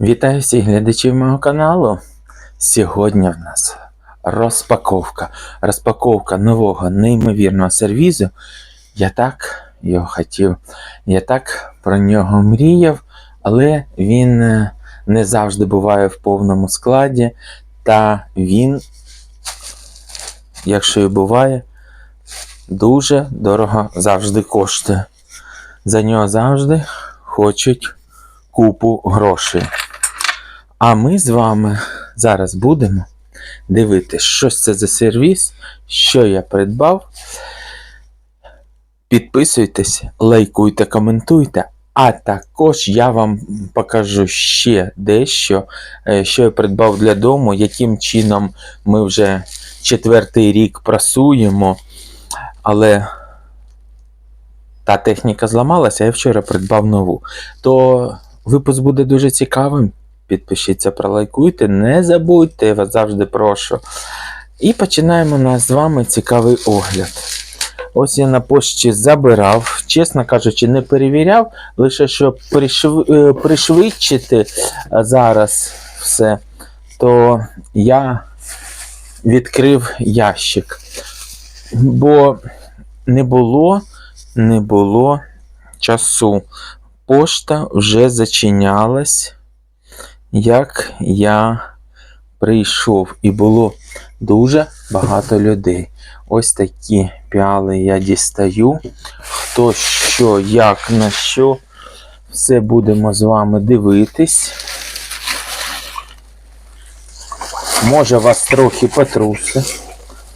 Вітаю всіх глядачів мого каналу. Сьогодні в нас розпаковка. Розпаковка нового неймовірного сервізу. Я так його хотів, я так про нього мріяв, але він е, не завжди буває в повному складі. Та він, якщо і буває, дуже дорого завжди коштує. За нього завжди хочуть купу грошей. А ми з вами зараз будемо дивитися, що це за сервіс, що я придбав. Підписуйтесь, лайкуйте, коментуйте. А також я вам покажу ще дещо, е, що я придбав для дому, яким чином ми вже четвертий рік прасуємо. Але та техніка зламалася, я вчора придбав нову. То випуск буде дуже цікавим. Підпишіться, пролайкуйте, не забудьте, я вас завжди прошу. І починаємо наш з вами цікавий огляд. Ось я на пошті забирав, чесно кажучи, не перевіряв, лише щоб пришв... е, пришвидшити зараз все, то я відкрив ящик. Бо не було, не було часу. Пошта вже зачинялась як я прийшов, і було дуже багато людей. Ось такі піали я дістаю. Хто що, як, на що, все будемо з вами дивитись. Може вас трохи потруси.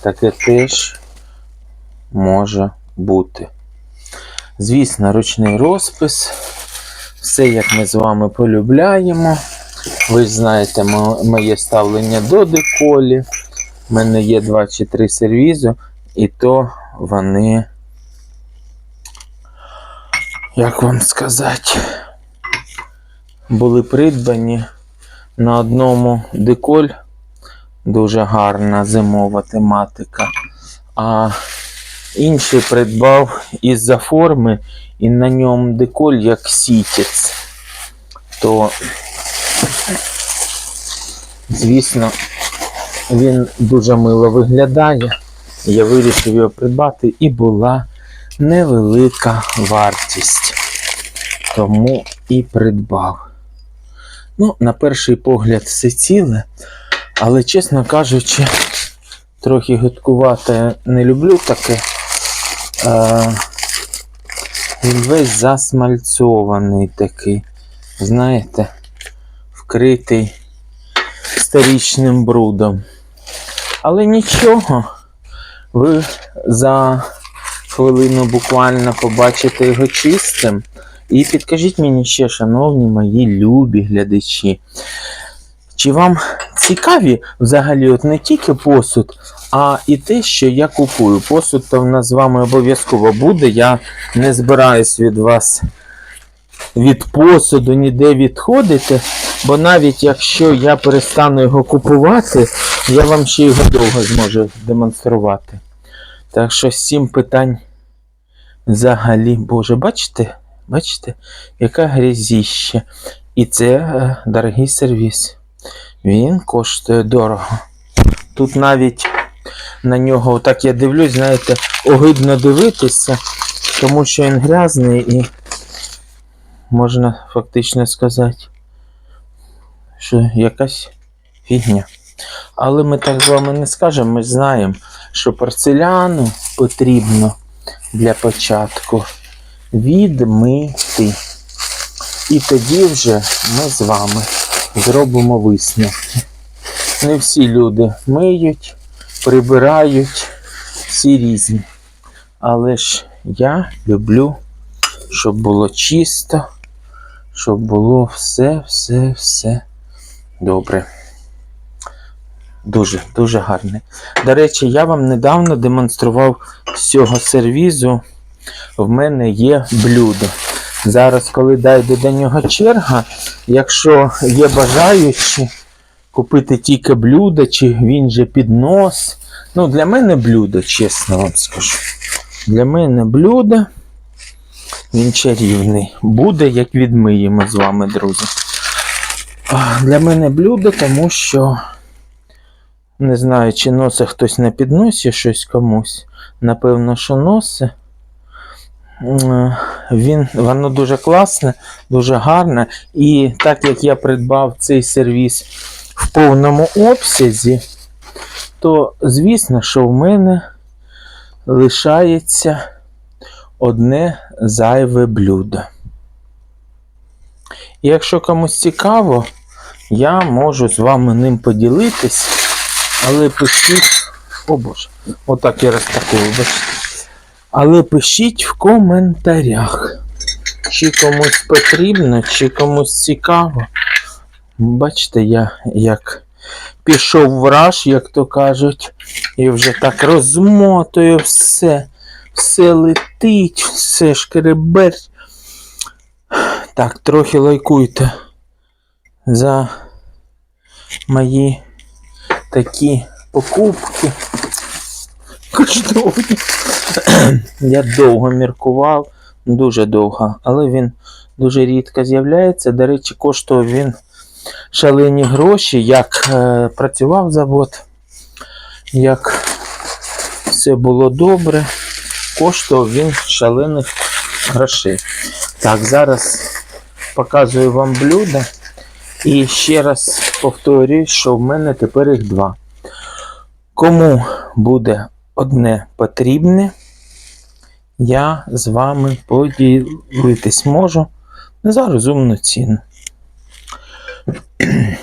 Таке теж може бути. Звісно, ручний розпис. Все, як ми з вами полюбляємо. Ви ж знаєте моє ставлення до деколі. У мене є два чи три сервізу, і то вони, як вам сказати, були придбані на одному деколь. Дуже гарна зимова тематика. А інший придбав із-за форми, і на ньому деколь як сітець. То Звісно, він дуже мило виглядає. Я вирішив його придбати і була невелика вартість. Тому і придбав. Ну, на перший погляд, все ціле, але, чесно кажучи, трохи гидкувато я не люблю таке. Е, він весь засмальцьований такий. Знаєте, вкритий сторічним брудом. Але нічого, ви за хвилину буквально побачите його чистим. І підкажіть мені ще, шановні мої любі глядачі, чи вам цікаві взагалі от не тільки посуд, а і те, що я купую. Посуд то в нас з вами обов'язково буде. Я не збираюсь від вас від посуду ніде відходити, бо навіть якщо я перестану його купувати, я вам ще його довго зможу демонструвати. Так що сім питань взагалі, Боже, бачите? Бачите, яка грязіще. І це е, дорогий сервіс. Він коштує дорого. Тут навіть на нього, так я дивлюсь, знаєте, огидно дивитися, тому що він грязний і можна фактично сказати, що якась фігня. Але ми так з вами не скажемо, ми знаємо, що порцеляну потрібно для початку відмити. І тоді вже ми з вами зробимо висновки. Не всі люди миють, прибирають, всі різні. Але ж я люблю, щоб було чисто, щоб було все, все, все добре. Дуже, дуже гарне. До речі, я вам недавно демонстрував з цього сервізу. В мене є блюдо. Зараз, коли дійде до нього черга, якщо є бажаючі купити тільки блюдо, чи він же піднос. Ну, для мене блюдо, чесно вам скажу. Для мене блюдо. Він чарівний. Буде, як відмиємо з вами, друзі. для мене блюдо, тому що не знаю, чи носить хтось на підносі щось комусь. Напевно, що носить. Він, воно дуже класне, дуже гарне. І так як я придбав цей сервіс в повному обсязі, то звісно, що в мене лишається одне зайве блюдо. І якщо комусь цікаво, я можу з вами ним поділитись, але пишіть. О Боже, отак я розтакую, бачите. Але пишіть в коментарях, чи комусь потрібно, чи комусь цікаво. Бачите, я як пішов враж, як то кажуть, і вже так розмотую все, все летить, все шкереберть. Так, трохи лайкуйте за мої такі покупки. Коштовні. Я довго міркував, дуже довго, але він дуже рідко з'являється. До речі, коштував він шалені гроші, як е, працював завод, як все було добре, коштував він шалених грошей. Так, зараз показую вам блюдо. І ще раз повторюю, що в мене тепер їх два. Кому буде одне потрібне, я з вами поділитись можу за розумну ціну.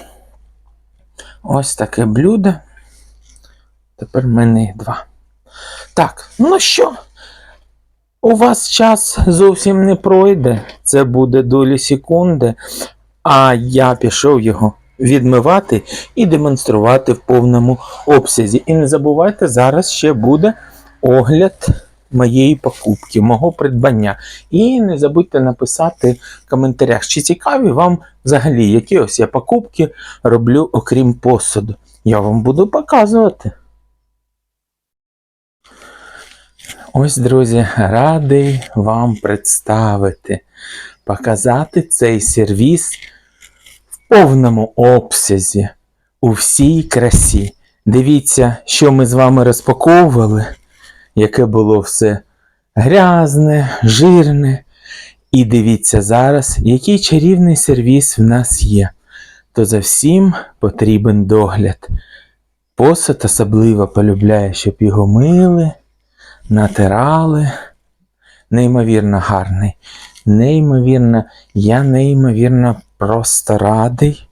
Ось таке блюдо. Тепер в мене їх два. Так, ну що? У вас час зовсім не пройде. Це буде долі секунди. А я пішов його відмивати і демонструвати в повному обсязі. І не забувайте, зараз ще буде огляд моєї покупки, мого придбання. І не забудьте написати в коментарях, чи цікаві вам взагалі, які ось я покупки роблю, окрім посуду. Я вам буду показувати. Ось, друзі, радий вам представити, показати цей сервіс в повному обсязі, у всій красі. Дивіться, що ми з вами розпаковували, яке було все грязне, жирне. І дивіться зараз, який чарівний сервіс в нас є. То за всім потрібен догляд. Посуд особливо полюбляє, щоб його мили натирали. Неймовірно гарний. Неймовірно, я неймовірно просто радий,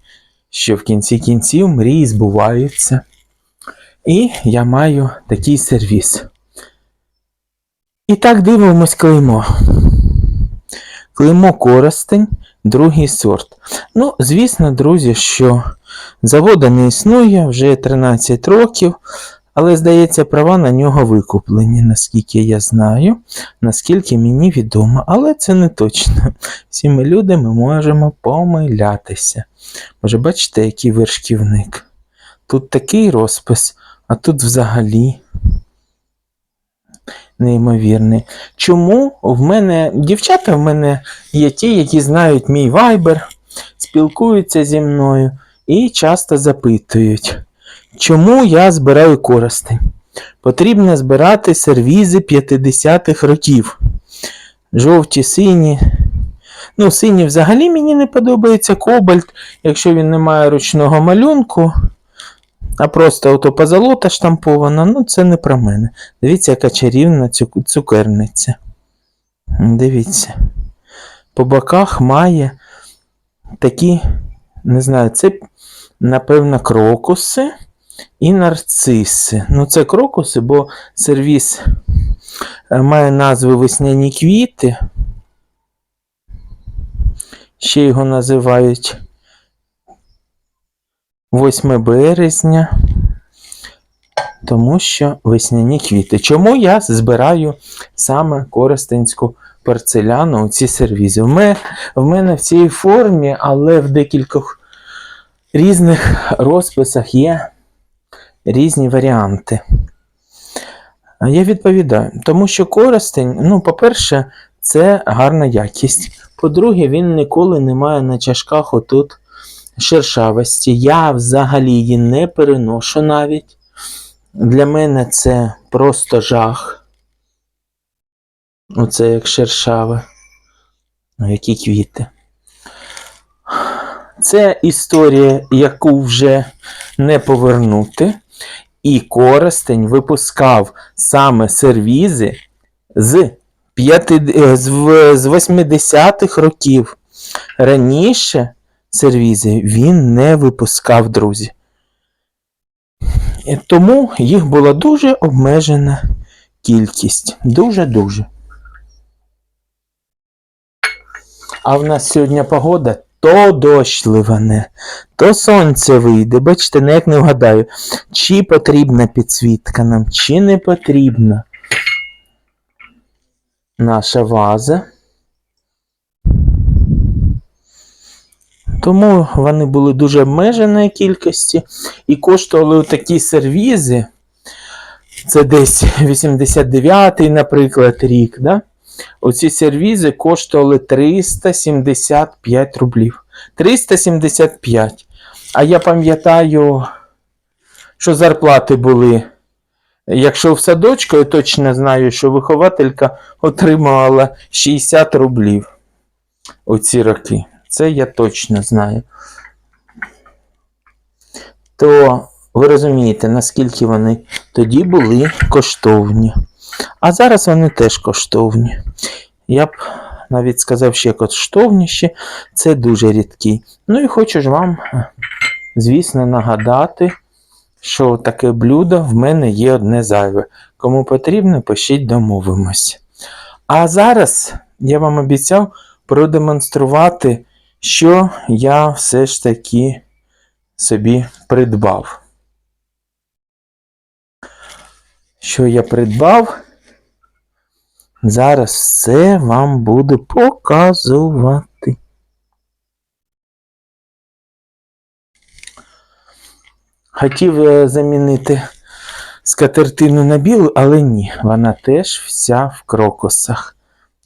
що в кінці кінців мрії збуваються. І я маю такий сервіс. І так дивимось клеймо. Клеймо Коростень, другий сорт. Ну, звісно, друзі, що заводу не існує вже 13 років. Але, здається, права на нього викуплені, наскільки я знаю, наскільки мені відомо. Але це не точно. Всі ми люди ми можемо помилятися. Може, бачите, який вершківник? Тут такий розпис, а тут взагалі неймовірний. Чому в мене дівчата в мене є ті, які знають мій вайбер, спілкуються зі мною і часто запитують. Чому я збираю користень? Потрібно збирати сервізи 50-х років. Жовті, сині. Ну, сині взагалі мені не подобається кобальт, якщо він не має ручного малюнку, а просто ото позолота штампована, ну це не про мене. Дивіться, яка чарівна цукерниця. Дивіться. По боках має такі, не знаю, це, напевно, крокуси і нарциси. Ну, це крокуси, бо сервіс е, має назву весняні квіти. Ще його називають 8 березня. Тому що весняні квіти. Чому я збираю саме Коростенську порцеляну у ці сервізи? В мене в цій формі, але в декількох різних розписах є різні варіанти. Я відповідаю, тому що користень, ну, по-перше, це гарна якість. По-друге, він ніколи не має на чашках отут шершавості. Я взагалі її не переношу навіть. Для мене це просто жах. Оце як шершаве. Ну, які квіти. Це історія, яку вже не повернути. І Коростень випускав саме сервізи з, е, з, 80-х років. Раніше сервізи він не випускав, друзі. Тому їх була дуже обмежена кількість. Дуже-дуже. А в нас сьогодні погода то дощ ливане, то сонце вийде. Бачите, ніяк не вгадаю, чи потрібна підсвітка нам, чи не потрібна. Наша ваза. Тому вони були дуже обмеженої кількості і коштували такі сервізи. Це десь 89-й, наприклад, рік. Да? Оці сервізи коштували 375 рублів. 375. А я пам'ятаю, що зарплати були. Якщо в садочку, я точно знаю, що вихователька отримувала 60 рублів у ці роки. Це я точно знаю. То ви розумієте, наскільки вони тоді були коштовні. А зараз вони теж коштовні. Я б навіть сказав ще коштовніші, це дуже рідкі. Ну і хочу ж вам, звісно, нагадати, що таке блюдо в мене є одне зайве. Кому потрібно, пишіть, домовимось. А зараз я вам обіцяв продемонструвати, що я все ж таки собі придбав. Що я придбав? Зараз все вам буду показувати. Хотів е, замінити скатертину на білу, але ні, вона теж вся в крокусах.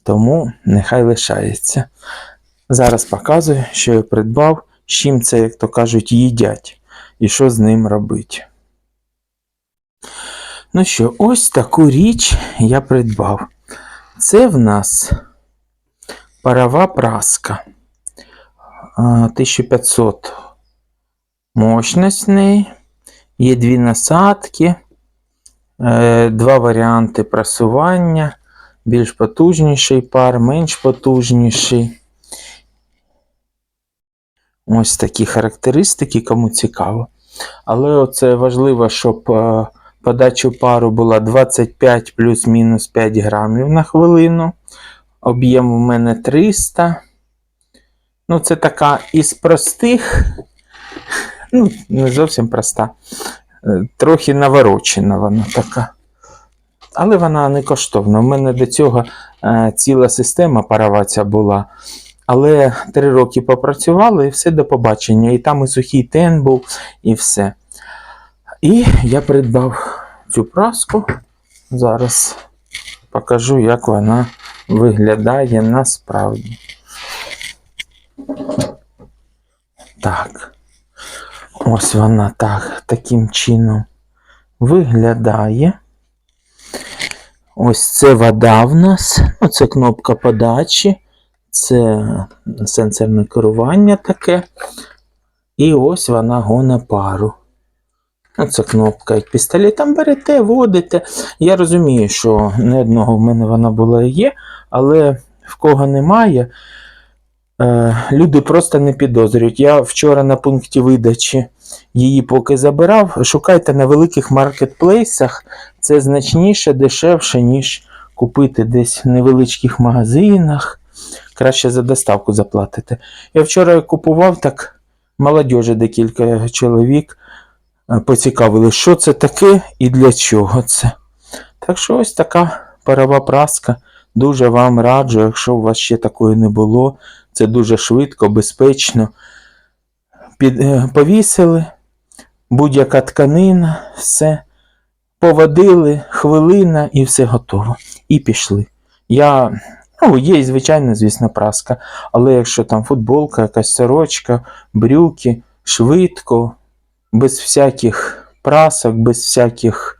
Тому нехай лишається. Зараз показую, що я придбав, з чим це, як то кажуть, їдять, і що з ним робити. Ну що, ось таку річ я придбав. Це в нас парова праска. 1500 мощність в неї. Є дві насадки, е, два варіанти прасування. Більш потужніший пар, менш потужніший. Ось такі характеристики, кому цікаво. Але це важливо, щоб подача пару була 25 плюс-мінус 5 грамів на хвилину. Об'єм у мене 300. Ну, це така із простих, ну, не зовсім проста. Е, Трохи наворочена вона така. Але вона не коштовна. У мене до цього е, ціла система парова була. Але три роки попрацювали і все до побачення. І там і сухий тен був, і все. І я придбав цю праску. Зараз покажу, як вона виглядає насправді. Так. Ось вона так, таким чином виглядає. Ось це вода в нас. Оце кнопка подачі. Це сенсорне керування таке. І ось вона гоне пару. Оце кнопка як пістолетом берете, водите. Я розумію, що не одного в мене вона була і є, але в кого немає, е, люди просто не підозрюють. Я вчора на пункті видачі її поки забирав. Шукайте на великих маркетплейсах. Це значніше, дешевше, ніж купити десь в невеличких магазинах. Краще за доставку заплатите. Я вчора купував так молодежі декілька чоловік поцікавили, що це таке і для чого це. Так що ось така парова праска. Дуже вам раджу, якщо у вас ще такої не було. Це дуже швидко, безпечно. Під, е, повісили, будь-яка тканина, все. Поводили, хвилина і все готово. І пішли. Я Ну, є, звичайно, звісно, праска. Але якщо там футболка, якась сорочка, брюки, швидко, без всяких прасок, без всяких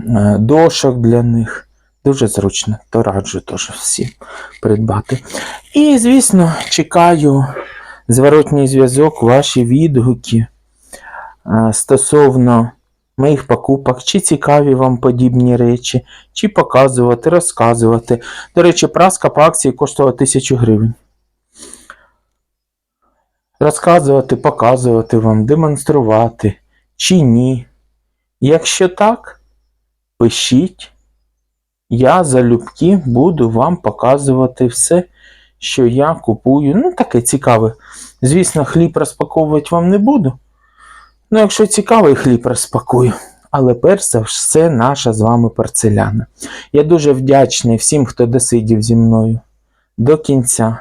е, дошок для них. Дуже зручно, то раджу теж всім придбати. І, звісно, чекаю зворотній зв'язок, ваші відгуки е, стосовно моїх покупок, чи цікаві вам подібні речі, чи показувати, розказувати. До речі, праска по акції коштувала 1000 гривень. Розказувати, показувати вам, демонструвати чи ні. Якщо так, пишіть. Я залюбки буду вам показувати все, що я купую. Ну, таке цікаве. Звісно, хліб розпаковувати вам не буду. Ну, якщо цікавий хліб розпакую. Але перш за все наша з вами порцеляна. Я дуже вдячний всім, хто досидів зі мною до кінця.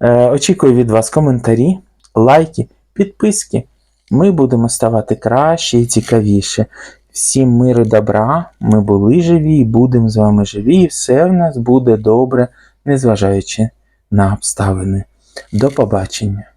Е, очікую від вас коментарі, лайки, підписки. Ми будемо ставати краще і цікавіше. Всім миру добра, ми були живі і будемо з вами живі, і все в нас буде добре, незважаючи на обставини. До побачення!